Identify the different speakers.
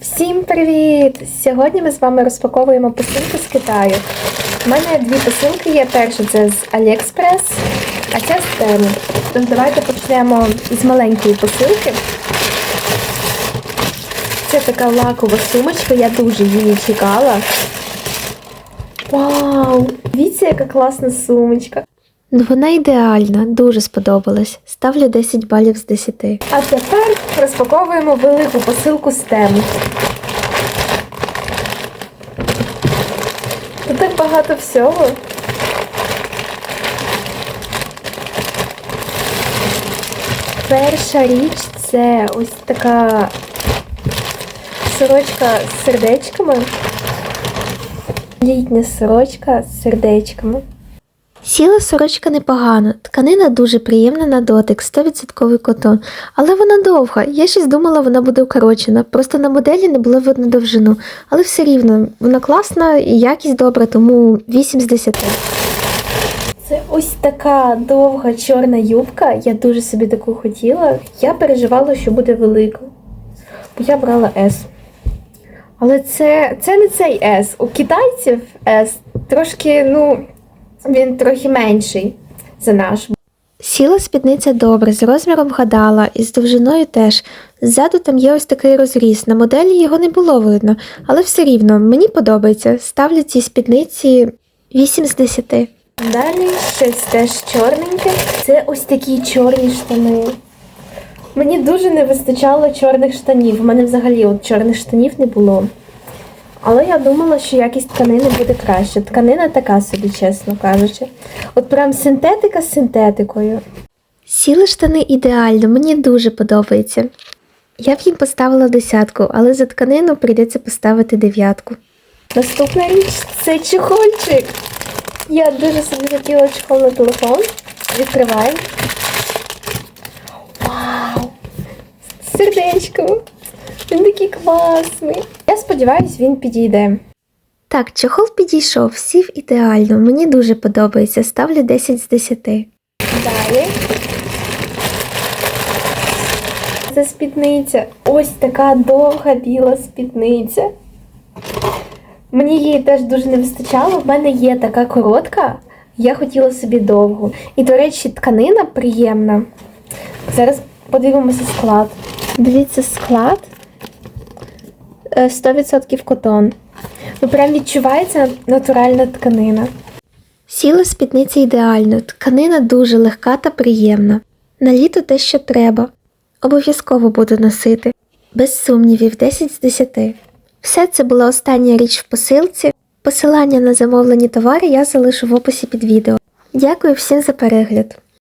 Speaker 1: Всім привіт! Сьогодні ми з вами розпаковуємо посилки з Китаю. У мене дві посилки є. Перша це з AliExpress, а ця з Temu. Тож давайте почнемо з маленької посилки. Це така лакова сумочка, я дуже її чекала. Вау! Дивіться, яка класна сумочка. Вона ідеальна, дуже сподобалась. Ставлю 10 балів з 10. А тепер розпаковуємо велику посилку з тему. Тут так багато всього. Перша річ це ось така сорочка з сердечками. Літня сорочка з сердечками. Сіла сорочка непогано, тканина дуже приємна на дотик, 100% котон, але вона довга. Я щось думала, вона буде укорочена. Просто на моделі не було видно довжину. Але все рівно, вона класна і якість добра, тому 8 з 10. Це ось така довга чорна юбка. Я дуже собі таку хотіла. Я переживала, що буде велика. Бо я брала S. Але це, це не цей S. У китайців S трошки, ну, він трохи менший за наш. Сіла спідниця добре, з розміром вгадала, і з довжиною теж. Ззаду там є ось такий розріз. На моделі його не було видно, але все рівно мені подобається. Ставлю цій спідниці 8 з 10. Далі щось теж чорненьке. Це ось такі чорні штани. Мені дуже не вистачало чорних штанів. У мене взагалі от чорних штанів не було. Але я думала, що якість тканини буде краще. Тканина така собі, чесно кажучи. От прям синтетика з синтетикою. Сіли штани ідеально, мені дуже подобається. Я б їм поставила десятку, але за тканину прийдеться поставити дев'ятку. Наступна річ це чехольчик. Я дуже собі хотіла чехол на телефон. Відкриваємо. Вау! З сердечком. Він такий класний. Я сподіваюся, він підійде. Так, чохол підійшов, сів ідеально. Мені дуже подобається. Ставлю 10 з 10. Далі. Це спідниця. Ось така довга біла спідниця. Мені її теж дуже не вистачало. В мене є така коротка. Я хотіла собі довгу. І, до речі, тканина приємна. Зараз подивимося склад. Дивіться, склад. Е, 100% котон. Ну, прям відчувається натуральна тканина. Сіла спідниця ідеально, тканина дуже легка та приємна. На літо те, що треба. Обов'язково буду носити. Без сумнівів, 10 з 10. Все це була остання річ в посилці. Посилання на замовлені товари я залишу в описі під відео. Дякую всім за перегляд.